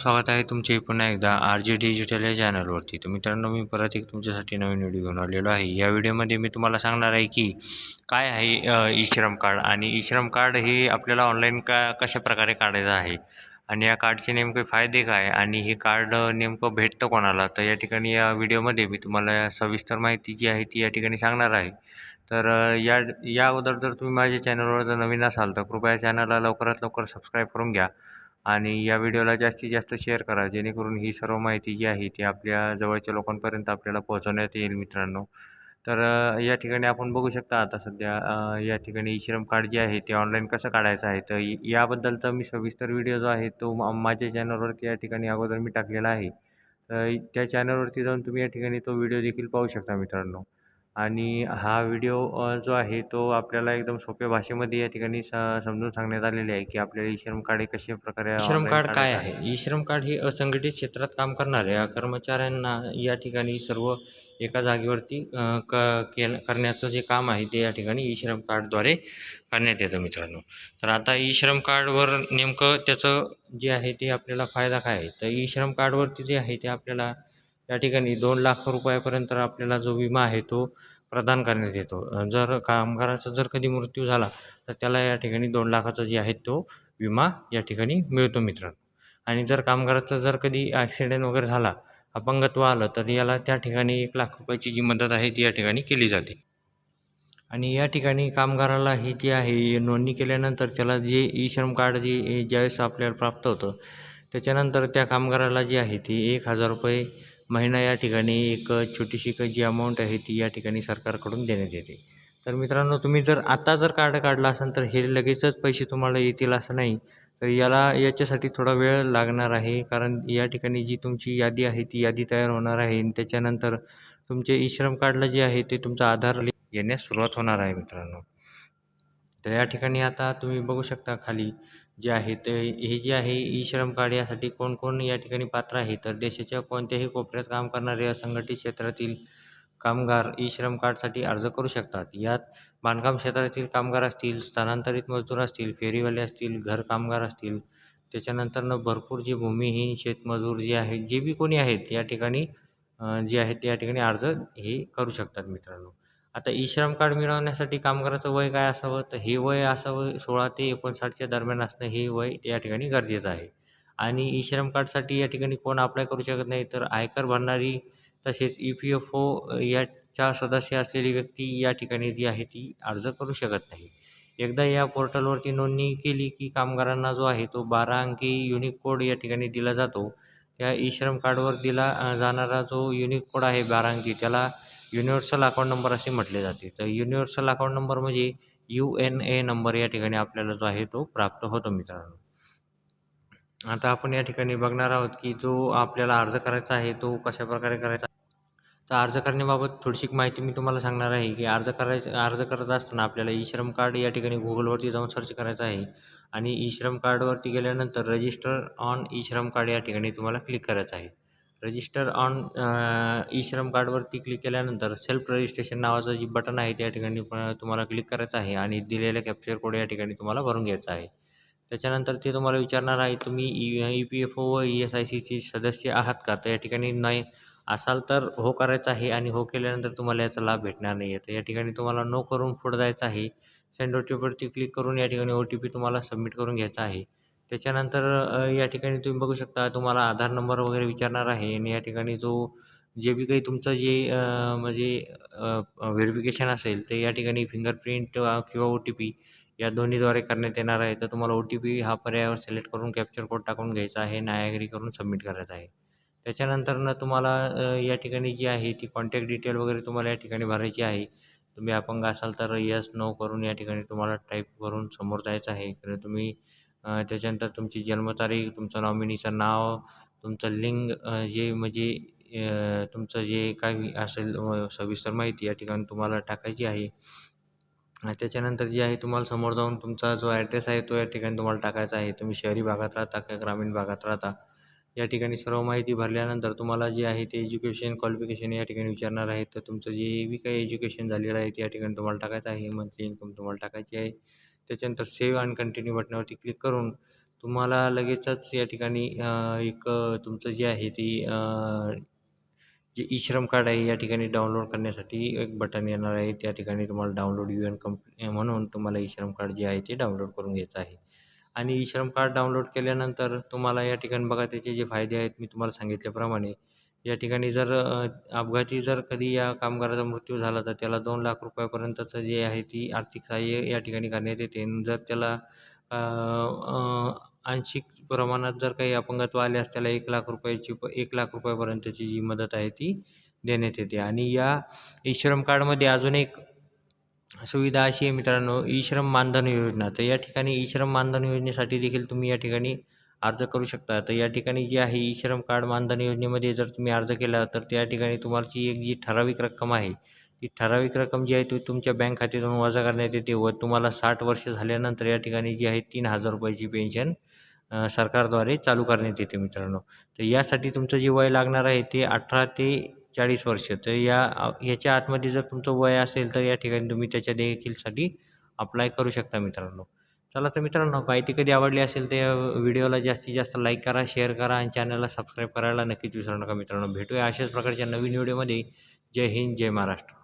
स्वागत आहे तुमचे पुन्हा एकदा आर जी डिजिटल या चॅनलवरती. तर मित्रांनो मी परत एक तुमच्यासाठी नवीन व्हिडिओ घेऊन आलेलो आहे. या व्हिडिओमध्ये मी तुम्हाला सांगणार आहे की काय आहे ई श्रम कार्ड आणि ई श्रम कार्ड हे आपल्याला ऑनलाईन का कशा प्रकारे काढायचं आहे आणि या कार्डचे नेमके फायदे काय आणि हे कार्ड नेमकं भेटतं कोणाला? तर या ठिकाणी या व्हिडिओमध्ये मी तुम्हाला सविस्तर माहिती जी आहे ती या ठिकाणी सांगणार आहे. तर या या अगोदर जर तुम्ही माझ्या चॅनलवर जर नवीन असाल तर कृपया चॅनलला लवकरात लवकर सबस्क्राईब करून घ्या. आणि या व्हिडिओला जास्तीत जास्त शेअर करा जेणेकरून ही सर्व माहिती जी आहे ती आपल्या जवळच्या लोकांपर्यंत आपल्याला पोहोचवण्यात येईल मित्रांनो. तर या ठिकाणी आपण बघू शकता आता सध्या या ठिकाणी ई श्रम कार्ड जे आहे ते ऑनलाईन कसं काढायचं आहे? तर याबद्दलचा मी सविस्तर व्हिडिओ जो आहे तो माझ्या चॅनलवरती या ठिकाणी अगोदर मी टाकलेला आहे. तर त्या चॅनलवरती जाऊन तुम्ही या ठिकाणी तो व्हिडिओ देखील पाहू शकता मित्रांनो. आणि हा व्हिडिओ जो आहे तो आपल्याला एकदम सोप्या भाषेमध्ये या ठिकाणी स समजून सांगण्यात आलेले आहे की आपल्याला ई श्रम कार्ड हे कशा प्रकारे श्रम online कार्ड काय आहे. ई श्रम कार्ड हे असंघटित क्षेत्रात काम करणाऱ्या कर्मचाऱ्यांना या ठिकाणी सर्व एका जागेवरती क केलं करण्याचं जे काम आहे ते या ठिकाणी ई श्रम कार्डद्वारे करण्यात येतं मित्रांनो. तर आता ई श्रम कार्डवर नेमकं त्याचं जे आहे ते आपल्याला फायदा काय आहे? तर ई श्रम कार्डवरती जे आहे ते आपल्याला या ठिकाणी दोन लाख रुपयापर्यंत आपल्याला जो विमा आहे तो प्रदान करण्यात येतो. जर कामगाराचा जर कधी मृत्यू झाला तर त्याला या ठिकाणी दोन लाखाचा जे आहे तो विमा या ठिकाणी मिळतो मित्रांनो. आणि जर कामगाराचा जर कधी ॲक्सिडेंट वगैरे झाला अपंगत्व आलं तर याला त्या ठिकाणी एक लाख रुपयाची जी मदत आहे ती या ठिकाणी केली जाते. आणि या ठिकाणी कामगाराला ही जी आहे नोंदणी केल्यानंतर त्याला जे ई श्रम कार्ड जे ज्यावेळेस आपल्याला प्राप्त होतं त्याच्यानंतर त्या कामगाराला जी आहे ती एक हजार रुपये महिना या ठिकाणी एक छोटीशी एक जी अमाऊंट आहे ती या ठिकाणी सरकारकडून देण्यात येते. तर मित्रांनो तुम्ही जर आता जर कार्ड काढला असाल तर हे लगेचच पैसे तुम्हाला येतील असं नाही. तर याला याच्यासाठी थोडा वेळ लागणार आहे. कारण या ठिकाणी जी तुमची यादी आहे ती यादी तयार होणार आहे. आणि त्याच्यानंतर तुमचे ई श्रम कार्डला जे आहे ते तुमचा आधार येण्यास सुरुवात होणार आहे मित्रांनो. तर या ठिकाणी आता तुम्ही बघू शकता खाली जे आहे ते हे जे आहे ई श्रम कार्ड यासाठी कोण कोण या ठिकाणी पात्र आहे? तर देशाच्या कोणत्याही कोपऱ्यात काम करणारे असंघटित क्षेत्रातील कामगार ई श्रम कार्डसाठी अर्ज करू शकतात. यात बांधकाम क्षेत्रातील कामगार असतील स्थलांतरित मजदूर असतील फेरीवाले असतील घर कामगार असतील त्याच्यानंतरनं भरपूर जे भूमिहीन शेतमजूर जे आहेत जे बी कोणी आहेत या ठिकाणी जे आहेत त्या ठिकाणी अर्ज हे करू शकतात मित्रांनो. आता ई श्रम कार्ड मिळवण्यासाठी कामगाराचं वय काय असावं? तर हे वय असावं सोळा ते एकोणसाठच्या दरम्यान असणं हे वय या ठिकाणी गरजेचं आहे. आणि ई श्रम कार्डसाठी या ठिकाणी कोण अप्लाय करू शकत नाही तर आयकर भरणारी तसेच ई पी एफ ओ याच्या सदस्य असलेली व्यक्ती या ठिकाणी जी आहे ती अर्ज करू शकत नाही. एकदा या पोर्टलवरती नोंदणी केली की कामगारांना जो आहे तो बारा अंकी युनिक कोड या ठिकाणी दिला जातो. त्या ई श्रम कार्डवर दिला जाणारा जो युनिक कोड आहे बारा अंकी त्याला युनिव्हर्सल अकाउंट नंबर असे म्हटले जाते. तर युनिव्हर्सल अकाउंट नंबर म्हणजे यू एन ए नंबर या ठिकाणी आपल्याला जो आहे तो प्राप्त होतो मित्रांनो. आता आपण या ठिकाणी बघणार आहोत की जो आपल्याला अर्ज करायचा आहे तो कशा प्रकारे करायचा? तर अर्ज करण्याबाबत थोडीशी माहिती मी तुम्हाला सांगणार आहे की अर्ज करायचं अर्ज करत असताना आपल्याला ई श्रम कार्ड या ठिकाणी गुगलवरती जाऊन सर्च करायचं आहे आणि ई श्रम कार्डवरती गेल्यानंतर register on e Shram card या ठिकाणी तुम्हाला क्लिक करायचं आहे. रजिस्टर ऑन ई श्रम कार्डवरती क्लिक केल्यानंतर सेल्फ रजिस्ट्रेशन नावाचं जी बटन आहे त्या ठिकाणी तुम्हाला क्लिक करायचं आहे आणि दिलेला कॅप्चर कोड या ठिकाणी तुम्हाला भरून घ्यायचा आहे. त्याच्यानंतर ते तुम्हाला विचारणार आहे तुम्ही E E P F O व ई एस आय सीचे सदस्य आहात का? तर या ठिकाणी नाही असाल तर हो करायचं आहे आणि हो केल्यानंतर तुम्हाला याचा लाभ भेटणार नाही. आहे तर या ठिकाणी तुम्हाला नो करून पुढं जायचं आहे. सेंड ओ टी पीवरती क्लिक करून या ठिकाणी ओ टी पी तुम्हाला सबमिट करून घ्यायचा आहे. त्याच्यानंतर या ठिकाणी तुम्ही बघू शकता तुम्हाला आधार नंबर वगैरे विचारणार आहे आणि या ठिकाणी जो जे बी काही तुमचं जे म्हणजे व्हेरिफिकेशन असेल ते या ठिकाणी फिंगरप्रिंट किंवा ओ टी पी या दोन्हीद्वारे करण्यात येणार आहे. तर तुम्हाला ओ टी पी हा पर्यायावर सिलेक्ट करून कॅप्चर कोड टाकून घ्यायचा आहे नायागिरी करून सबमिट करायचा आहे. त्याच्यानंतरनं तुम्हाला या ठिकाणी जी आहे ती कॉन्टॅक्ट डिटेल वगैरे तुम्हाला या ठिकाणी भरायची आहे. तुम्ही अपंग असाल तर यस नो करून या ठिकाणी तुम्हाला टाईप करून समोर जायचं आहे. तर तुम्ही त्याच्यानंतर तुमची जन्मतारीख तुमचं नॉमिनीचं नाव तुमचं लिंग जे म्हणजे तुमचं जे काही असेल सविस्तर माहिती या ठिकाणी तुम्हाला टाकायची आहे. त्याच्यानंतर जे आहे तुम्हाला समोर जाऊन तुमचा जो ॲड्रेस आहे तो या ठिकाणी तुम्हाला टाकायचा आहे. तुम्ही शहरी भागात राहता का ग्रामीण भागात राहता? या ठिकाणी सर्व माहिती भरल्यानंतर तुम्हाला जे आहे ते एज्युकेशन क्वालिफिकेशन या ठिकाणी विचारणार आहे तर तुमचं जे बी काही एज्युकेशन झालेलं आहे ते या ठिकाणी तुम्हाला टाकायचं आहे. मंथली इन्कम तुम्हाला टाकायची आहे. त्याच्यानंतर सेव्ह आणि कंटिन्यू बटनावरती क्लिक करून तुम्हाला लगेचच या ठिकाणी एक तुमचं जे आहे ती जे ई श्रम कार्ड आहे या ठिकाणी डाउनलोड करण्यासाठी एक बटन येणार आहे. त्या ठिकाणी तुम्हाला डाउनलोड यू एन कंप म्हणून तुम्हाला ई श्रम कार्ड जे आहे ते डाउनलोड करून घ्यायचं आहे. आणि ई श्रम कार्ड डाउनलोड केल्यानंतर तुम्हाला या ठिकाणी बघा त्याचे जे फायदे आहेत मी तुम्हाला सांगितल्याप्रमाणे या ठिकाणी जर अपघाती जर कधी या कामगाराचा मृत्यू झाला तर त्याला दोन लाख रुपयापर्यंतचं जे आहे ती आर्थिक सहाय्य या ठिकाणी करण्यात येते. आणि जर त्याला आंशिक प्रमाणात जर काही अपंगत्व आल्यास त्याला एक लाख रुपयाची प एक लाख रुपयापर्यंतची जी मदत आहे ती देण्यात येते. आणि या ई श्रम कार्डमध्ये अजून एक सुविधा अशी आहे मित्रांनो ई श्रम मानधन योजना. तर या ठिकाणी ई श्रम मानधन योजनेसाठी देखील तुम्ही या ठिकाणी अर्ज करू शकता. तर या ठिकाणी जी आहे ई श्रम कार्ड मानधन योजनेमध्ये जर तुम्ही अर्ज केला तर त्या ठिकाणी तुम्हाची एक जी ठराविक रक्कम आहे ती ठराविक रक्कम जी आहे ती तुमच्या बँक खात्यातून वजा करण्यात येते व तुम्हाला साठ वर्ष झाल्यानंतर या ठिकाणी जी आहे तीन हजार रुपयाची पेन्शन सरकारद्वारे चालू करण्यात येते मित्रांनो. तर यासाठी तुमचं जे वय लागणार आहे ते अठरा ते चाळीस वर्ष. तर या याच्या ह्याच्या आतमध्ये जर तुमचं वय असेल तर या ठिकाणी तुम्ही त्याच्या देखीलसाठी अप्लाय करू शकता मित्रांनो. चला तर मित्रांनो माहिती कधी आवडली असेल तर व्हिडिओला जास्तीत जास्त लाईक करा शेअर करा आणि चॅनलला सबस्क्राईब करायला नक्कीच विसरू नका मित्रांनो. भेटूया अशाच प्रकारच्या नवीन व्हिडिओमध्ये. जय हिंद जय महाराष्ट्र.